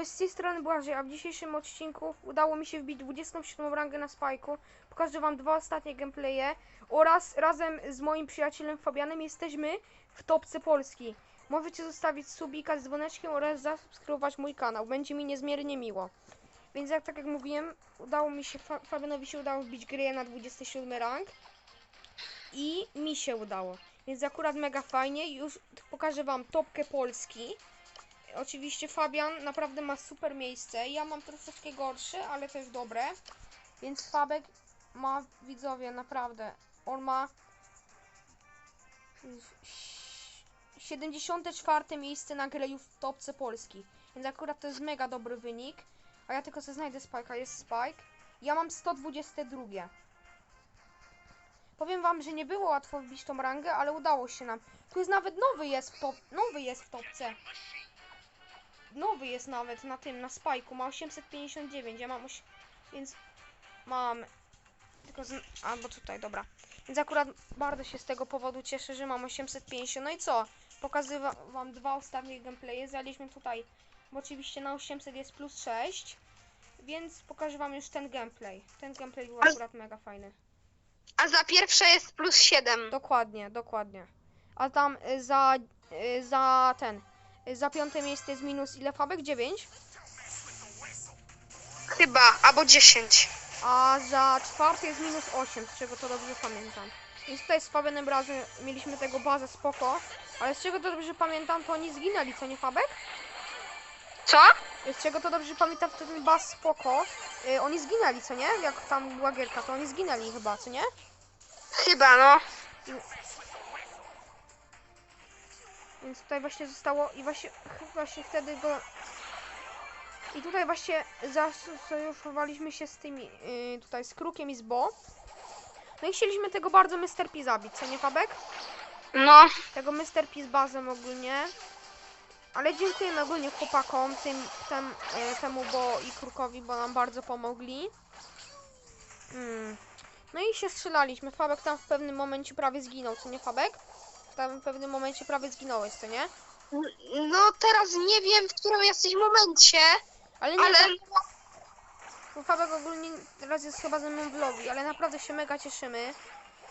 widzowie, z tej strony Błażej, a w dzisiejszym odcinku udało mi się wbić 27 rangę na spajku. Pokażę wam dwa ostatnie gameplaye oraz razem z moim przyjacielem Fabianem jesteśmy w topce Polski. Możecie zostawić subika z dzwoneczkiem oraz zasubskrybować mój kanał, będzie mi niezmiernie miło. Więc jak tak jak mówiłem, udało mi się, Fa Fabianowi się udało wbić grę na 27 rank i mi się udało. Więc akurat mega fajnie, już pokażę wam topkę Polski. Oczywiście Fabian naprawdę ma super miejsce. Ja mam troszeczkę gorsze, ale też dobre. Więc Fabek ma widzowie naprawdę. On ma 74 miejsce na greju w topce Polski. Więc akurat to jest mega dobry wynik. A ja tylko sobie znajdę Spike'a, jest Spike. Ja mam 122. Powiem wam, że nie było łatwo wbić tą rangę, ale udało się nam. Tu jest nawet nowy jest w top, nowy jest w topce. Nowy jest nawet na tym, na spajku, ma 859, ja mam oś... więc mam tylko z... albo tutaj, dobra. Więc akurat bardzo się z tego powodu cieszę, że mam 850. No i co? Pokazuję wam dwa ostatnie gameplaye. Zaliśmy tutaj, bo oczywiście na 800 jest plus 6. Więc pokażę wam już ten gameplay. Ten gameplay był akurat mega fajny. A za pierwsze jest plus 7. Dokładnie, dokładnie. A tam y, za, y, za ten, za piąte miejsce jest minus ile Fabek? 9? Chyba, albo 10. A za czwarte jest minus 8, z czego to dobrze pamiętam. Więc tutaj z Fabianem razem mieliśmy tego bazę spoko, ale z czego to dobrze pamiętam, to oni zginęli, co nie Fabek? Co? Z czego to dobrze pamiętam, to ten baz spoko, y, oni zginęli, co nie? Jak tam była gierka, to oni zginęli chyba, co nie? Chyba, no. Więc tutaj właśnie zostało i właśnie, właśnie wtedy go... I tutaj właśnie zasojuszowaliśmy się z tymi, yy, tutaj z Krukiem i z Bo. No i chcieliśmy tego bardzo Mr. P zabić, co nie Fabek? No. Tego Mr. P z bazem ogólnie. Ale dziękujemy ogólnie chłopakom, tym, tem, e, temu Bo i Krukowi, bo nam bardzo pomogli. Mm. No i się strzelaliśmy. Fabek tam w pewnym momencie prawie zginął, co nie Fabek? Tam w pewnym momencie prawie zginąłeś, co nie? No teraz nie wiem, w którym jesteś momencie, Ale nie, ale ale... bo Fabek ogólnie teraz jest chyba ze mną w lobby, ale naprawdę się mega cieszymy.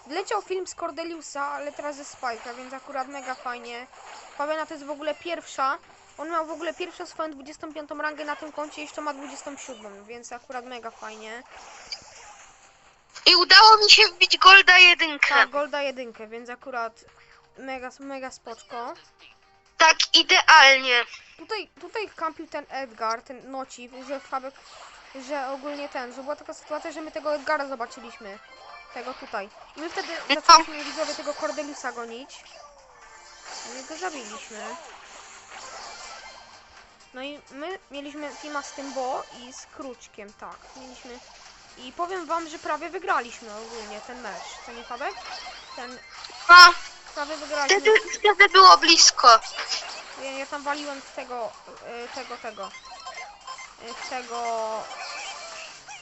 Wleciał film z Cordeliusa, ale teraz jest Spike'a, więc akurat mega fajnie. Fabiana to jest w ogóle pierwsza. On miał w ogóle pierwszą swoją 25 rangę na tym koncie, jeszcze ma 27, więc akurat mega fajnie. i udało mi się wbić Golda jedynkę. Tak, Golda jedynkę, więc akurat mega, mega spoczko. Tak idealnie. Tutaj, tutaj kampił ten Edgar, ten Nociv, że Fabek, że ogólnie ten, że była taka sytuacja, że my tego Edgara zobaczyliśmy. Tego tutaj. I my wtedy zaczęliśmy widzowie tego Cordeliusa gonić. No i go zabiliśmy. No i my mieliśmy teama z tym Bo i z Kruczkiem, tak. Mieliśmy. I powiem wam, że prawie wygraliśmy ogólnie ten mecz. To nie Fabek? Ten No, prawie wygraliśmy. wtedy, wtedy było blisko. Ja, ja tam waliłem w tego, y, tego, tego. y, W tego.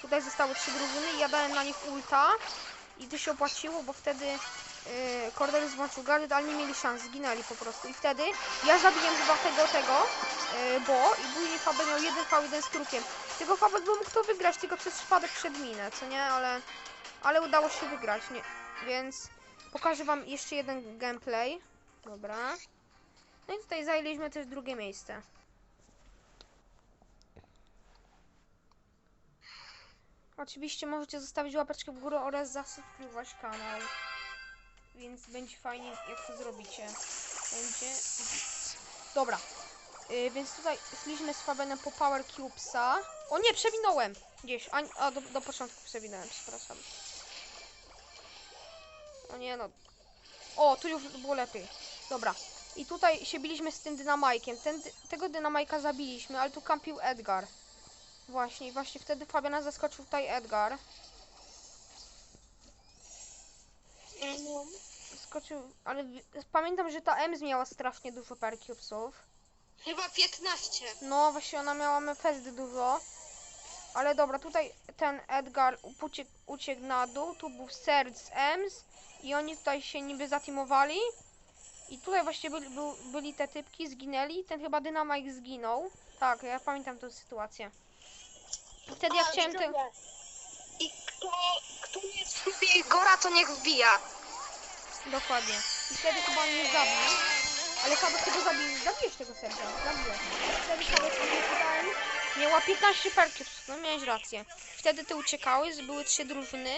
Tutaj zostały trzy drużyny i ja dałem na nich ulta. I to się opłaciło, bo wtedy y, Cordelius włączył gadżet, ale nie mieli szans, zginęli po prostu. I wtedy ja zabiłem chyba tego, tego, y, bo i później Fabek miał jeden v jeden z krukiem. Tylko Fabek by mógł to wygrać, tylko przez przypadek przed minę, co nie? Ale, ale udało się wygrać, nie? Więc pokażę wam jeszcze jeden gameplay. Dobra. No i tutaj zajęliśmy też drugie miejsce. Oczywiście możecie zostawić łapeczkę w górę oraz zasubskrybować kanał. Więc będzie fajnie, jak to zrobicie. Będzie. Dobra. Yy, więc tutaj szliśmy z Fabenem po Power Cubesa. O nie, przewinąłem! Gdzieś. A, a do, do początku przewinąłem, przepraszam. O nie no. O, tu już było lepiej. Dobra. I tutaj się biliśmy z tym dynamajkiem. Ten, tego dynamajka zabiliśmy, ale tu kampił Edgar. Właśnie, właśnie wtedy Fabiana zaskoczył tutaj Edgar. Skoczył, ale pamiętam, że ta Ems miała strasznie dużo percubesów. Chyba 15. No, właśnie ona miała mefezdy dużo. Ale dobra, tutaj ten Edgar uciekł, uciekł na dół, tu był Serc z Ems i oni tutaj się niby zatimowali. I tutaj właśnie byli, był, byli te typki, zginęli. Ten chyba Dynamite zginął. Tak, ja pamiętam tę sytuację. Wtedy ja A, chciałem te... widzowie. I kto, kto nie jest w klubie Igora, to niech wbija. Dokładnie. I wtedy chyba mnie zabił. Ale chyba tego zabił. Zabiłeś tego serca. Zabiłeś. Wtedy chyba sobie pytałem. Miała 15 perków. No miałeś rację. Wtedy ty uciekałeś, były trzy drużyny.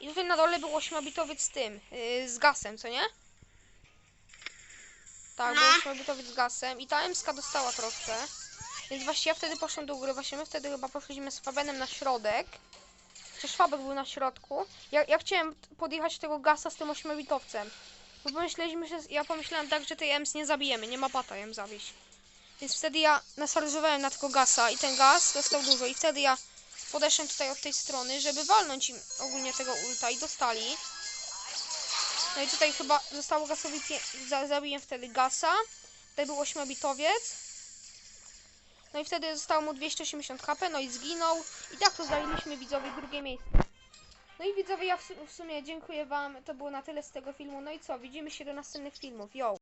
I tutaj na dole był 8-bitowiec z tym. Yy, z gasem, co nie? Tak, był 8-bitowiec z gasem. I ta MSK dostała troszkę. Więc właśnie ja wtedy poszłam do góry. Właśnie my wtedy chyba poszliśmy z Fabenem na środek. Czy Szwabek był na środku. Ja, ja chciałem podjechać tego gasa z tym 8-bitowcem. Bo pomyśleliśmy, że ja pomyślałem tak, że tej EMS nie zabijemy, nie ma bata ją zawieść. Więc wtedy ja nasarżowałem na tego gasa i ten gaz dostał dużo i wtedy ja podeszłem tutaj od tej strony, żeby walnąć im ogólnie tego ulta i dostali. No i tutaj chyba zostało gasowi zabiłem wtedy gasa. Tutaj był 8-bitowiec. No i wtedy zostało mu 280 HP, no i zginął. I tak to zajęliśmy widzowie drugie miejsce. No i widzowie, ja w, su- w sumie dziękuję wam. To było na tyle z tego filmu. No i co, widzimy się do następnych filmów. Yo!